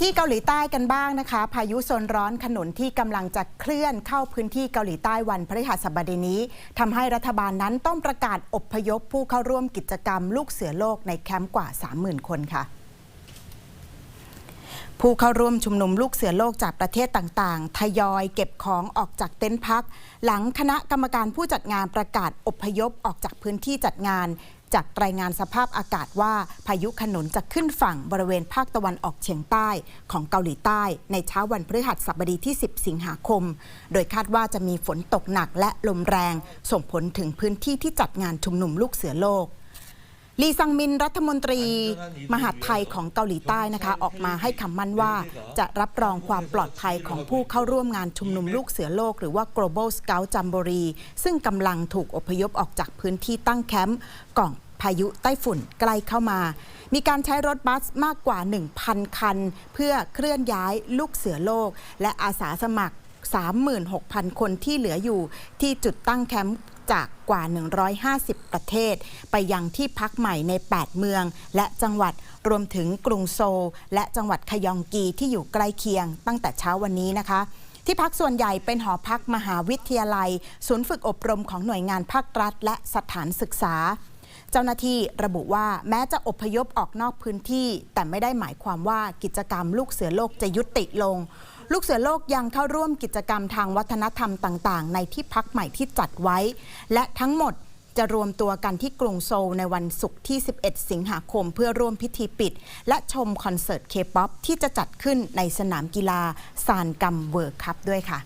ที่เกาหลีใต้กันบ้างนะคะ พายุโซนร้อนขนุนที่กำลังจะเคลื่อนเข้าพื้นที่เกาหลีใต้วันพฤหัสบดีนี้ทำให้รัฐบาลนั้นต้องประกาศอบพยพผู้เข้าร่วมกิจกรรมลูกเสือโลกในแคมป์กว่า 30,000 คนค่ะ ผู้เข้าร่วมชุมนุมลูกเสือโลกจากประเทศต่างๆ ทยอยเก็บของออกจากเต็นท์พัก หลังคณะกรรมการผู้จัดงานประกาศอพยพออกจากพื้นที่จัดงาน จากรายงานสภาพอากาศว่าพายุขนุนจะขึ้นฝั่งบริเวณภาคตะวันออกเฉียงใต้ของเกาหลีใต้ในเช้าวันพฤหัสบดีที่ 10 สิงหาคม โดยคาดว่าจะมีฝนตกหนักและลมแรง ส่งผลถึงพื้นที่ที่จัดงานชุมนุมลูกเสือโลก ลีซังมินรัฐมนตรีมหาดไทยของเกาหลีใต้นะคะ ออกมาให้คำมั่นว่าจะรับรองความปลอดภัยของผู้เข้าร่วมงานชุมนุมลูกเสือโลก หรือว่า Global Scout Jamboree ซึ่งกำลังถูกอพยพออกจากพื้นที่ตั้งแคมป์ก่อนพายุไต้ฝุ่นใกล้เข้ามา มีการใช้รถบัสมากกว่า 1,000 คัน เพื่อเคลื่อนย้ายลูกเสือโลก และอาสาสมัคร 36,000 คนที่เหลืออยู่ที่จุดตั้งแคมป์จากกว่า 150 ประเทศ ไปยังที่พักใหม่ใน 8 เมือง และจังหวัดรวมถึงกรุงโซลและจังหวัดขยองกีที่อยู่ใกล้เคียง ตั้งแต่เช้าวันนี้นะคะที่พักส่วนใหญ่เป็นหอพักมหาวิทยาลัย ศูนย์ฝึกอบรมของหน่วยงานภาครัฐ และสถานศึกษา เจ้าหน้าที่ระบุว่าแม้จะอพยพออกนอกพื้นที่ แต่ไม่ได้หมายความว่ากิจกรรมลูกเสือโลกจะยุติลง ลูกเสือโลกยังเข้าร่วมกิจกรรมทางวัฒนธรรมต่างๆ ในที่พักใหม่ที่จัดไว้ และทั้งหมดจะรวมตัวกันที่กรุงโซลในวันศุกร์ที่ 11 สิงหาคม เพื่อร่วมพิธีปิด และชมคอนเสิร์ตเคป๊อปที่จะจัดขึ้นในสนามกีฬาซานกัมเวิร์คัพด้วยค่ะ